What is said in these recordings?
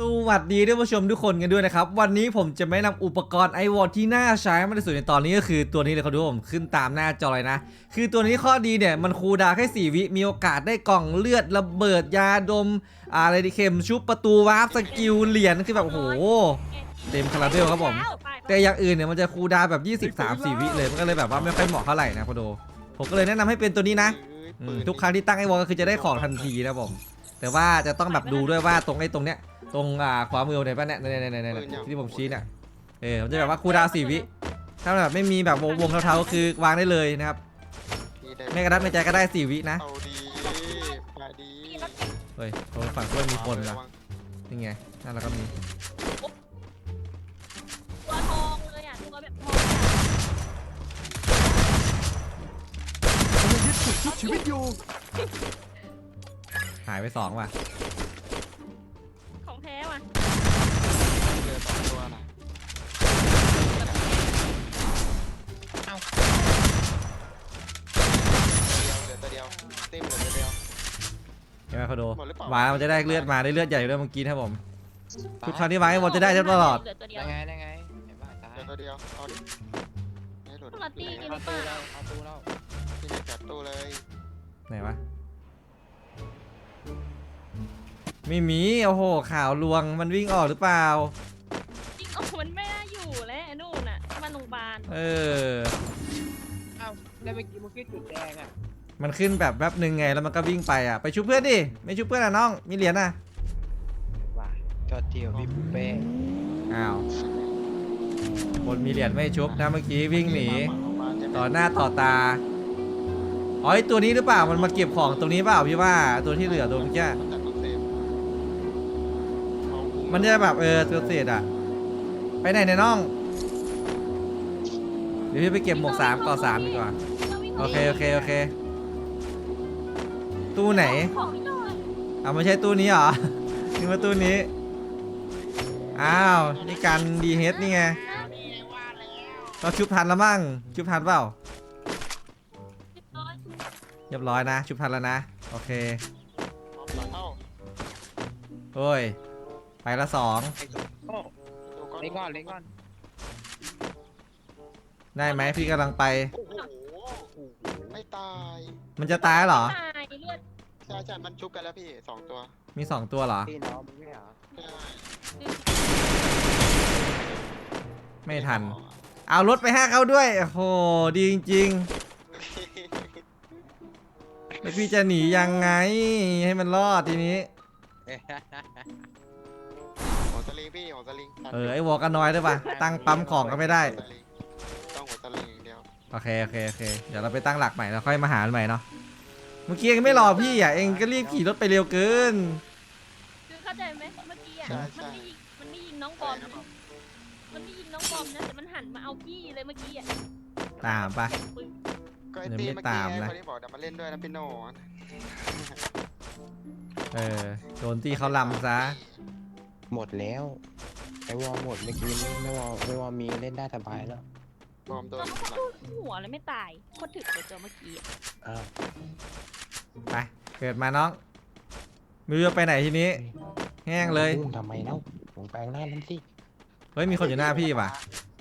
สวัสดีท่านผู้ชมทุกคนกันด้วยนะครับ วันนี้ผมจะไม่นำอุปกรณ์ไอวอลที่น่าใช้มากที่สุดในตอนนี้ก็คือตัวนี้เลยเขาดูผมขึ้นตามหน้าจอเลยนะ คือตัวนี้ข้อดีเนี่ยมันคูดาแค่4วิมีโอกาสได้กล่องเลือดระเบิดยาดม อะไรดีเข็มชุบประตูวาร์ปสกิลเหรียญคือแบบโอ้โหเต็มคาราเบลครับผม แต่อย่างอื่นเนี่ยมันจะคูดาแบบ20 3 4วิเลยมันก็เลยแบบว่าไม่ค่อยเหมาะเท่าไหร่นะพอดูผมก็เลยแนะนำให้เป็นตัวนี้นะทุกครั้งที่ตั้งไอวอลก็คือจะได้ของทันทีนะผมแต่ว่าจะต้องแบบดูด้วยว่าตรงไอ้ตรงเนี้ย ตรงอ่าขวามือเนี่ยป่ะเนี่ยเนี่ยเนี่ยเนี่ยเนี่ยที่ผมชี้เนี่ยเออมันจะแบบว่าคูลดาวน์สี่วิถ้าแบบไม่มีแบบวงๆเทาๆก็คือวางได้เลยนะครับไม่กระดับไม่ใจก็ได้สี่วินะเอาดีมาดีเฮ้ยตรงฝั่งด้วยมีคนละนี่ไงนั่นแล้วก็มีตัวทองเลยอะตัวแบบทองมันยึดจุดชุบชีวิตอยู่หายไปสองว่ะ เจอสองตัวนะเดียวเหลือตัวเดียวเต็มเหลือตัวเดียวใช่ไหมเขาดูหมดหรือเปล่า วางแล้วมันจะได้เลือดมาได้เลือดใหญ่ด้วยเมื่อกี้นะครับผมทุกครั้งที่วางไอ้บอลจะได้ตลอดเหลือตัวเดียวได้ไงได้ไงเห็นป่ะตายเหลือตัวเดียวเอาดิไม่หลุดปกติกินหเข้ารือเปตู้ล่าแล้วเข้าตู้แล้วที่ไม่จัดตู้เลยไหนวะไม่มีโอ้โหข่าวลวงมันวิ่งออกหรือเปล่า เออ อ้าวแล้วเมื่อกี้มันขึ้นจุดแดงอะมันขึ้นแบบแป๊บหนึ่งไงแล้วมันก็วิ่งไปอะ ไปชุบเพื่อนดิ ไม่ชุบเพื่อนอะน้อง มีเหรียญอะ ว่าจอดเดียวพี่ปุ๊เป้อ้าวคนมีเหรียญไม่ชุบนะเมื่อกี้วิ่งหนี ต่อหน้าต่อตา อ๋อไอตัวนี้หรือเปล่า มันมาเก็บของตรงนี้เปล่าพี่ว่าตัวที่เหลือตัวเมื่อกี้มันจัดต้องเซฟเอาหูมันจะแบบเออตัวเศษอะ ไปไหนเนี่ยน้องเดี๋ยวพี่ไปเก็บหมวกสามก่อสามดีกว่า โอเคโอเคโอเค ตู้ไหนของหน่อยเอาไม่ใช่ตู้นี้เหรอ นี่มาตู้นี้ อ้าว นี่การดีเฮดนี่ไงเราชุบทันแล้วมั่งชุบทันเปล่า เรียบร้อยนะ ชุบทันแล้วนะ โอเคเอาหลังเข้าโอ้ย ไปละสองโอ้ดูก่อนเล็งก่อนเล็งก่อน ได้ไหมพี่กำลังไป โอ้โหไม่ตายมันจะตายเหรอ ตายเลือดใช่ใช่มันชุบกันแล้วพี่สองตัวมีสองตัวเหรอ พี่น้องมึงไม่เหรอไม่ทัน เอารถไปให้เขาด้วย โอ้โห ดีจริงๆแล้วพี่จะหนียังไง ให้มันรอดทีนี้หัวสลิงพี่หัวสลิงเออ ไอ้วอลกันน้อยด้วยป่ะตั้งปั๊มของก็ไม่ได้หัวสลิงต้อง โอเคโอเคโอเคเดี๋ยวเราไปตั้งหลักใหม่แล้วค่อยมาหาใหม่เนาะเมื่อกี้ยังไม่รอพี่อะเองก็รีบขี่รถไปเร็วเกิน คือเข้าใจไหมเมื่อกี้อะ ใช่มันใช่ไม่ยิงมันไม่ยิงน้องบอมนะมันไม่ยิงน้องบอมนะแต่มันหันมาเอาพี่เลยเมื่อกี้อะตามปะเก็บปืนก็ไอเดี๋ยวตีไม่เมื่อตากี้มไงนะคนที่บอกเดี๋ยวมาเล่นด้วยนะพี่โน่เออโดนที่เขาลำซะหมดแล้วไอวอลหมดเมื่อกี้ไม่วอลไม่วอลมีเล่นได้สบายแล้ว บอมโดตัวนมันก็ดูหัวเลยไม่ตายโคตรถึกเลยตัวเมื่อกี้อะอ้าวไปเกิดมาน้องไม่รู้จะไปไหนทีนี้ แห้งเลยพุ่งทำไมเล่าผมแปลงหน้านั่นสิเฮ้ยมีคนอยู่หน้าพี่ป่ะ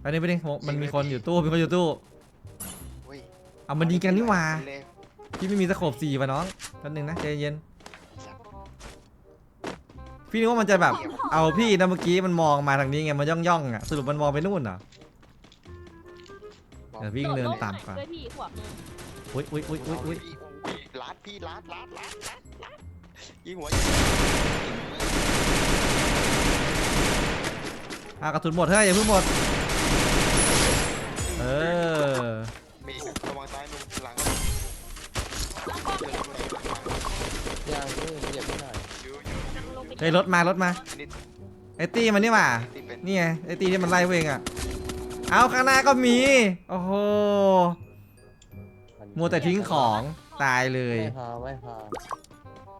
ไปนี่ไปนี่มันมีคนอยู่ตู้มีคนอยู่ตู้อุ้ยเอามันยิงกันนี่หว่าเลยพี่ไม่มีสโคปสี่ป่ะน้องแป๊บนึงนะใจเย็นพี่นึกว่ามันจะแบบ เอาพี่นะเมื่อกี้มันมองมาทางนี้ไงมันย่องย่องๆอะสรุปมันมองไปนู่นเหรอ เดี๋ยววิ่งเนินต่ำกว่าด้วยพี่ขวบนึงอุ้ยอุ้ยอุ้ยอุ้ยอุ้ยลัดพี่ลัดลัดลัดลัดลัดยิงหัวอะกระสุนหมดเฮ้ยอย่าเพิ่งหมด เออ มีระวังซ้ายมือหลังยังเพิ่งเหยียบไม่หน่อยอยู่อยู่นั่งลงไปเฮ้ยรถมารถมาอันนี้ไอตี้มันนี่หว่าที่เป็นนี่ไงไอตี้ที่มันไล่พวกเองอะ เอาข้างหน้าก็มี โอ้โห มัวแต่ทิ้งของตายเลยไม่พอไม่พอ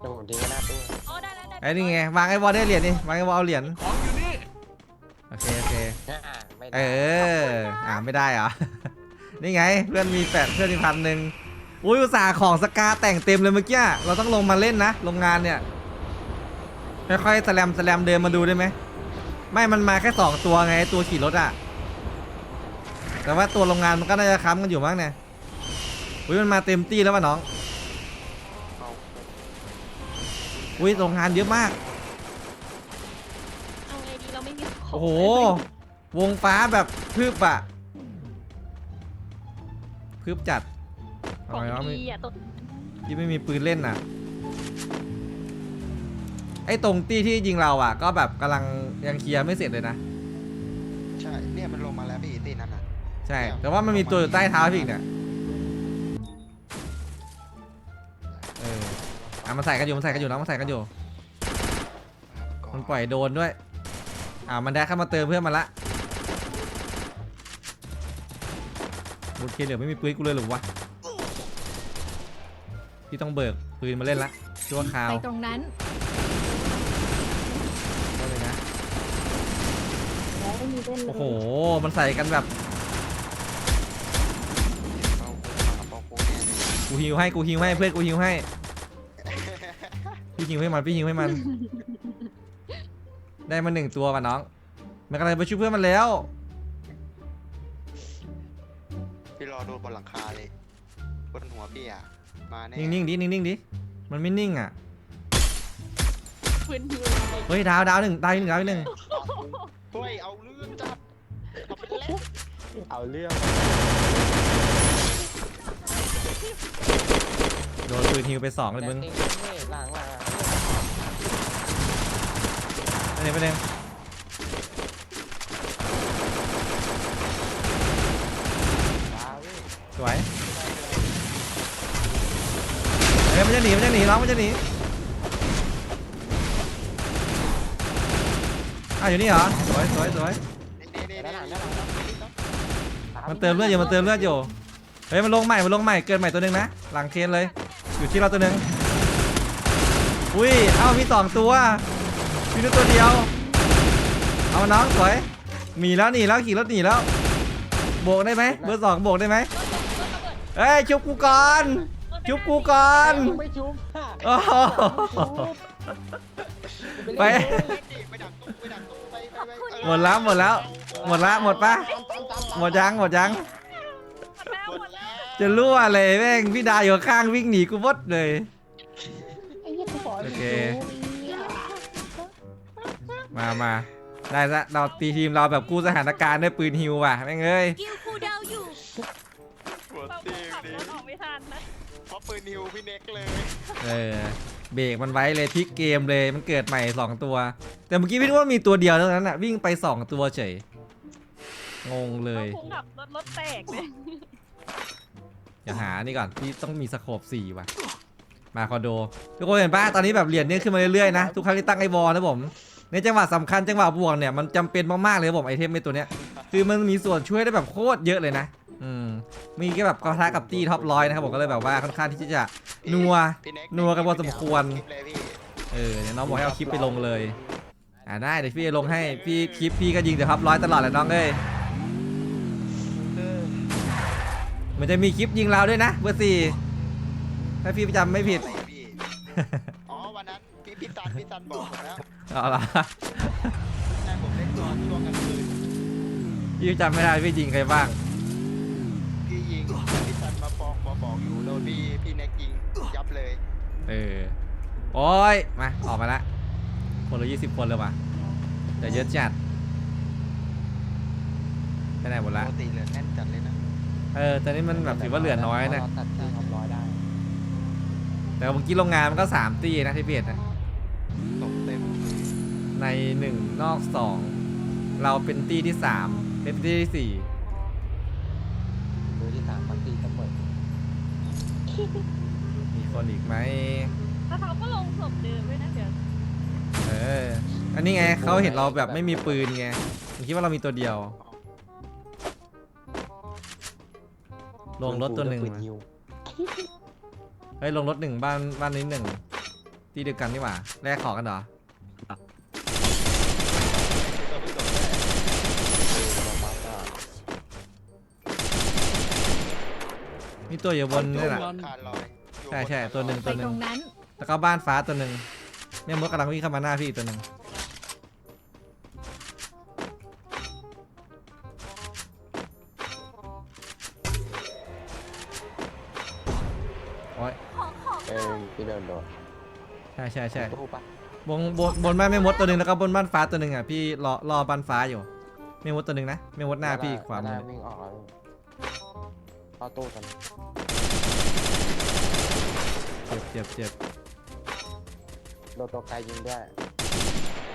เดี๋ยวผมทิ้งไว้หน้าตู้อ๋อได้ได้ได้ไอ้นี่ไงวางไอ้วอลได้เหรียญนี่วางไอ้วอลเอาเหรียญของอยู่นี่โอเคโอเคอ่าไม่ได้เอออ่าไม่ได้เหรอ นี่ไงเพื่อนมีแปดเพื่อนมีพันหนึ่งอุ้ยอุตส่าห์ของสกาแต่งเต็มเลยเมื่อกี้เราต้องลงมาเล่นนะโรงงานเนี่ยผค่อยๆแสลมแสลมเดินมาดูได้ไหมไม่มันมาแค่สองตัวไงตัวขี่รถอะ แต่ว่าตัวโรงงานมันก็น่าจะค้ำกันอยู่มั้งเนี่ยอุ้ยมันมาเต็มตี้แล้ววะน้องเอาอุ้ยโรงงานเยอะมาก เอาไงดีเราไม่มีของโอ้โห วงฟ้าแบบพืบอะพืบจัดขเอาองไงวะไม่ดีอะตัวยี่ไม่มีปืนเล่นน่ะ ไอ้ตรงตี้ที่ยิงเราอะ ก็แบบกำลังยังเคลียร์ไม่เสร็จเลยนะ ใช่ เนี่ยมันลงมาแล้วพี่ตีนั้นอะ ใช่ แต่ว่ามันมีตัวอยู่ใต้เท้าพี่อีกเนี่ยเอออะมันใส่กันอยู่มันใส่กันอยู่นะมันใส่กันอยู่ มันปล่อยโดนด้วย อ่ามันได้เข้ามาเติมเพื่อนมันละโอเคเหลือไม่มีปืนกูเลยเหรือวะพี่ต้องเบิกปืนมาเล่นละชั่วคราวไปตรงนั้นก็เลยนะแล้วไม่มีเล่นเลยโอ้โห มันใส่กันแบบ กูฮิวให้กูฮิวให้เพื่อนกูฮิวให้พี่ฮิวให้มันพี่ฮิวให้มัน ได้มาหนึ่งตัวว่ะน้องมันกำลังไปช่วยเพื่อนมันแล้ว พี่รอดูบนหลังคาเลยบนหัวพี่อะมาแน่นิ่งๆดินิ่งๆดิมันไม่นิ่งอะพื้นที่เฮ้ยดาวดาวหนึ่งดาวอีกหนึ่งดาวอีกหนึ่งเฮ้ยเอาเรื่องจัดเอาไปเล่นเอาเรื่อง โดนปืนฮิวไปสองเลยมึงหลังหลังไปเลยไปเลยดาวเว้ยสวยเฮ้ยมันจะหนีมันจะหนีน้องมันจะหนีอ้าวอยู่นี่เหรอสวยสวยสวยนี่นี่ด้านหลังนี่ด้านหลังมันเติมเลือดอยู่มันเติมเลือดอยู่ เฮ้ยมันลงใหม่มันลงใหม่เกินใหม่ตัวหนึ่งนะหลังเคนเลย อยู่ที่เราตัวหนึ่งอุ้ยเอ้ามีสองตัวมี nur ตัวเดียว เอาน้องสวยมีแล้วหนีแล้วขี่รถหนีแล้วโบกได้ไหมเบอร์สองโบกได้ไหมเฮ้ยชุบกูก่อนชุบกูก่อนไม่ชุบค่ะโอ้โหไปไปดักตู้ไปดักตู้ไปไปไปเออหมดแล้วหมดแล้ว หมดละหมดปะหมดยังหมดยังหมดแล้ว จะรั่วเลยแม่งพี่ดาอยู่ข้างวิ่งหนีกูวดเลย ไอ้เหี้ยกูขอโอเคดูมามาได้ละเราตีทีมเราแบบกู้สถานการณ์ด้วยปืนฮิวว่ะแม่งเอ้ยกิลคูดาวอยู่ หัวเราตีขับดิรถออกไม่ทันนะเพราะปืนนิวพี่เน็กเลยเออเบรกมันไว้เลยพลิกเกมเลยมันเกิดใหม่2ตัว แต่เมื่อกี้พี่นึกว่ามีตัวเดียวเท่านั้นอะวิ่งไป2ตัวเฉยงงเลยเราคงขับรถรถแตกเลย อย่าหานี่ก่อนพี่ต้องมีสโคป4ว่ะ มาคอนโด ทุกคนเห็นปะตอนนี้แบบเหรียญเนี่ยขึ้นมาเรื่อยๆนะทุกครั้งที่ตั้งไอ้บอลนะผมในจังหวะสำคัญจังหวะบวกเนี่ยมันจำเป็นมากๆเลยผมไอเทมในตัวเนี้ยคือมันมีส่วนช่วยได้แบบโคตรเยอะเลยนะอืมมีแค่แบบกระทะกับตีท็อปร้อยนะครับผมก็เลยแบบว่าค่อนข้างที่จะนัวนัวกันพอสมควรเออเนี่ยน้องบอกให้เอาคลิปไปลงเลยอ่าได้เดี๋ยวพี่ลงให้พี่คลิปพี่ก็ยิงแต่ท็อปร้อยตลอดแหละน้องเอ้ย มันจะมีคลิปยิงเราด้วยนะเบอร์สี่ถ้าพี่จำไม่ผิดอะไรพี่อ๋อวันนั้นพี่พี่ตันพี่ตันบอกผมแล้วเอาละใช่ผมเล่นตอนช่วงกลางคืนพี่จำไม่ได้พี่ยิงใครบ้าง พี่ยิงพี่ตันมาบอกมาบอกอยู่โดนพี่พี่เน็กยิงยับเลยเออ โอ้ย มา ออกมาละ คนละยี่สิบคนเลยว่ะแต่เยอะจัดไปไหนหมดปละ กติเหลือแน่นจัดเลยนะ เออแต่นี่มันแบบถือว่าเหลือน้อยนะเราตัดที่ทำร้อยได้แต่เมื่อกี้โรงงานมันก็สามตีนะที่เบียดนะ ตกเต็มในหนึ่งนอกสองเราเป็นตีที่สามเป็นตีที่สี่ดูที่สามบางทีจะเปิดมีคนอีกไหมแล้วเขาก็ลงศพเดิมด้วยนะเดี๋ยวเออ อันนี้ไงเขาเห็นเราแบบไม่มีปืนไงผมคิดว่าเรามีตัวเดียว ลงรถตัวหนึ่งปืมายิวเฮ้ยลงรถหนึ่งบ้านบ้านนี้หนึ่งที่เดียวกันนี่หว่าแลกของกันเหรอมีตัวอยู่บนนี่แหละขาดลอยอยู่ใช่ใช่บนตัวหนึ่งไปตรงนั้นแล้วก็บ้านฟ้าตัวหนึ่งแม่มดกำลังวิ่งเข้ามาหน้าพี่อีกตัวหนึ่ง โอ้ยเออพี่เดินโดดใช่ใช่ใช่ตู้ปะบนบนบนบ้านแม่มดตัวหนึ่งแล้วก็บนบ้านฟ้าตัวหนึ่งอะพี่รอรอบ้านฟ้าอยู่แม่มดตัวหนึ่งนะแม่มดหน้าพี่ขวามือวิ่งออกแล้วเข้าตู้กันเจ็บเจ็บเจ็บโดนตัวไกลยิงด้วย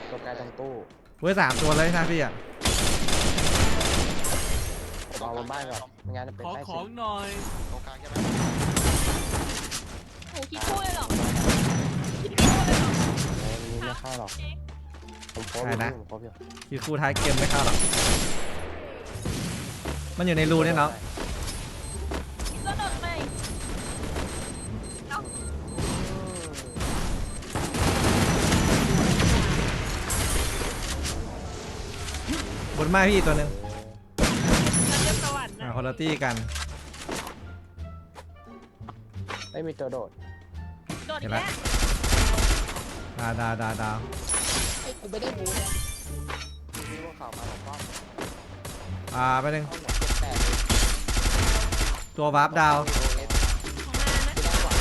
ตัวไกลตรงตู้เว้ยสามตัวเลยนะพี่อะผมเอาบนบ้านก่อนไม่งั้นจะเป็นขอใต้ขสิองหน่อยตรงกลางใช่ไหม โอ้คิดคู่เลยเหรอคิดคู่เลยเหรอเออนี้ไม่เข้าหรอกเจ๊งผมครบอยู่พี่ผมครบอยู่คือคู่ท้ายเกมไม่เข้าหรอกมันอยู่ในรูเนี่ยเนาะก็โดนไปบนบ้านพี่อีกตัวหนึ่งมันจะสวรรค์อ่านะคนละตี้กันไม่มีตัวโดด โดนอีกแล้วดาวดาวดาวดาวไอ้กูไม่ได้บูเนี่ยพี่พวกเขามาแล้วก็อ่าไปหนึ่งเข้าหมดเจ็ดแปดเลยตัววาร์ปดาว ของมานะที่ด้านขวา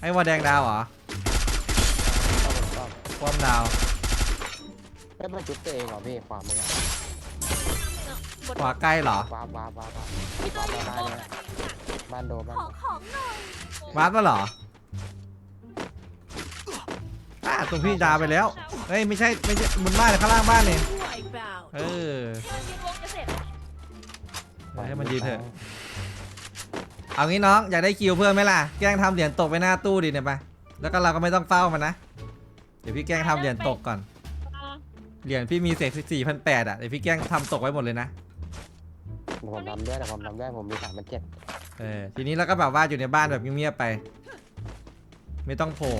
ไอ้วอแดงดาวเหรอเข้าหมดก็ป้อมดาวไม่เป็นจุดตัวเองเหรอพี่ขวามืออะบนขวาใกล้เหรอว้าบว้าบว้าบว้าบพี่ตัวอยู่บ้านโบนเนี่ยบ้านโดบ้านขอของหน่อย วาร์ปมาเหรออ่าตรงพี่ดาไปแล้ว เฮ้ยไม่ใช่ไม่ใช่บนบ้านข้างล่างบ้านนี่เออมันยืนวงจะเสร็จปล่อให้มันยืนเถอะ เอางี้น้องอยากได้คิวเพิ่มไหมล่ะ แกล้งทำเหรียญตกไปหน้าตู้ดิเนี่ยไป แล้วก็เราก็ไม่ต้องเฝ้ามันนะ เดี๋ยวพี่แกล้งทำเหรียญตกก่อน เหรียญพี่มีเศษสี่พันแปดอะ เดี๋ยวพี่แกล้งทำตกไว้หมดเลยนะ ผมทำได้แต่ผมทำได้ผมมีสามพันเจ็ด เออทีนี้เราก็แบบว่าอยู่ในบ้านแบบเงียบๆไป ไม่ต้องโผล่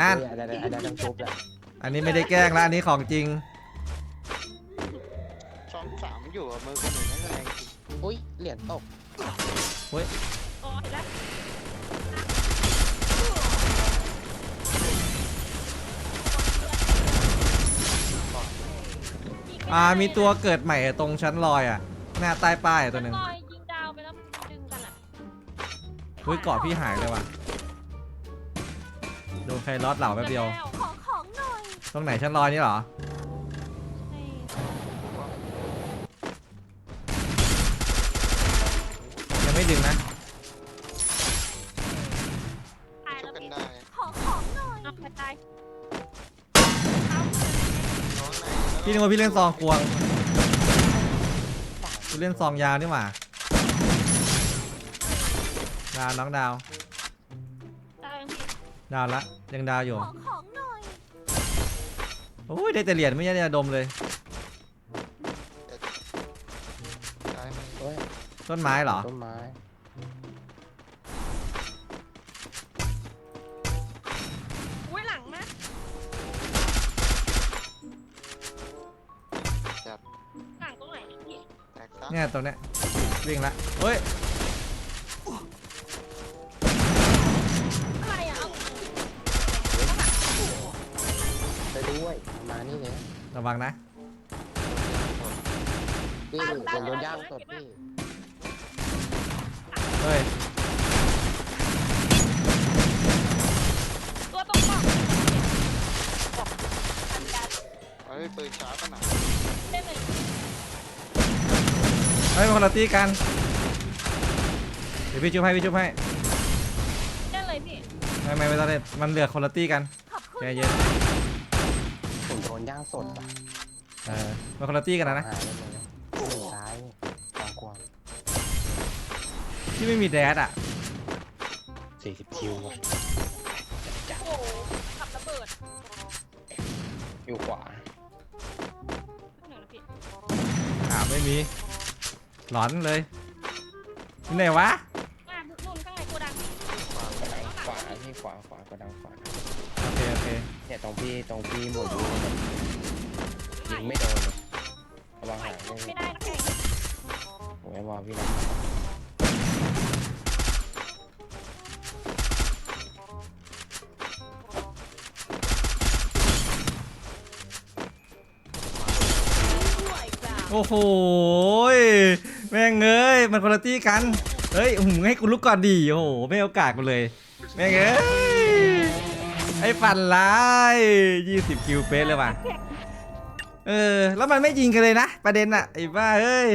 นั่นอะไรอะไรอะไรต้องทุบแหละอันนี้ไม่ได้แกล้งแล้วอันนี้ของจริงช่องสามอยู่กับมือคนอื่นนั่นแรงจริงอุ้ยเหรียญตกโอ้ยแล้วอ่ามีตัวเกิดใหม่ตรงชั้นลอยอะ หน้าใต้ป้ายตัวหนึ่งลอย เฮ้ยเกาะพี่หายเลยว่ะโดนใครล็อตเหล่าแป๊บเดียว ขอของหน่อยตรงไหนชั้นลอยนี่เหรอ ยังไม่ดึงนะ ตายชุแล้บวกันพี่ได้ขอของหน่อยเอาไปตายเอาน้องไหนพี่นึกว่าพี่เล่นซองควงพี่เล่นซองยาวนี่หว่า ดาวน้องดาว ตายพี่ดาวละยังดาวอยู่ ขอของหน่อยโอ้ยได้แต่เหรียญไม่ใช่ยาดมเลยได้ไหมเฮ้ยต้นไม้เหรอ ต้นไม้อุ้ยหลังมะจัดหลังตรงไหนพี่แตกซะเนี่ยตรงเนี้ยวิ่งละเฮ้ย ระวังนะพี่เป็นโดนย่างสดพี่เฮ้ยตัวตรงกล่องทำการเฮ้ยปืนช้าปะหนาได้เลยเฮ้ยมาคนละตีกันเดี๋ยวพี่ชุบให้พี่ชุบให้ได้เลยพี่ไม่ไม่ไม่ต้องเล่นมันเหลือคนละตีกันขอบคุณใจเย็นผมโดน ย่างสดอะเออมาคนละตีกันนะนะหายเลยเลยหนึ่งซ้ายสองควงที่ไม่มีแดดอะสี่สิบคิวอะจัดโอ้โหขับระเบิดอยู่ขวาหนึ่งนะพี่อ่าไม่มี หลอนเลยที่ไหนวะ อ่าบุกนุ่นข้างในโกดังพี่ขวาที่ขวาขวาก็ดังขวาโอเคโอี่ยตรงพี่ตรงพี่หมดเลยยิงไม่โดนระวังหางด้ยไม่ได้นผมไม่มองพี่หรอโอ้โหแม่งเอ้ยมันคุณตี้กัน เฮ้ยอ้อหืให้กูลุกก่อนดีโอ้โห ไม่โอกาสกูเลย แม่งเอ้ย ไอ้ฝันร้าย20คิวเป๊ะเลยว่ะ เออ แล้วมันไม่ยิงกันเลยนะ ประเด็นอะไอ้บ้าเฮ้ย